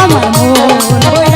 আমার মন।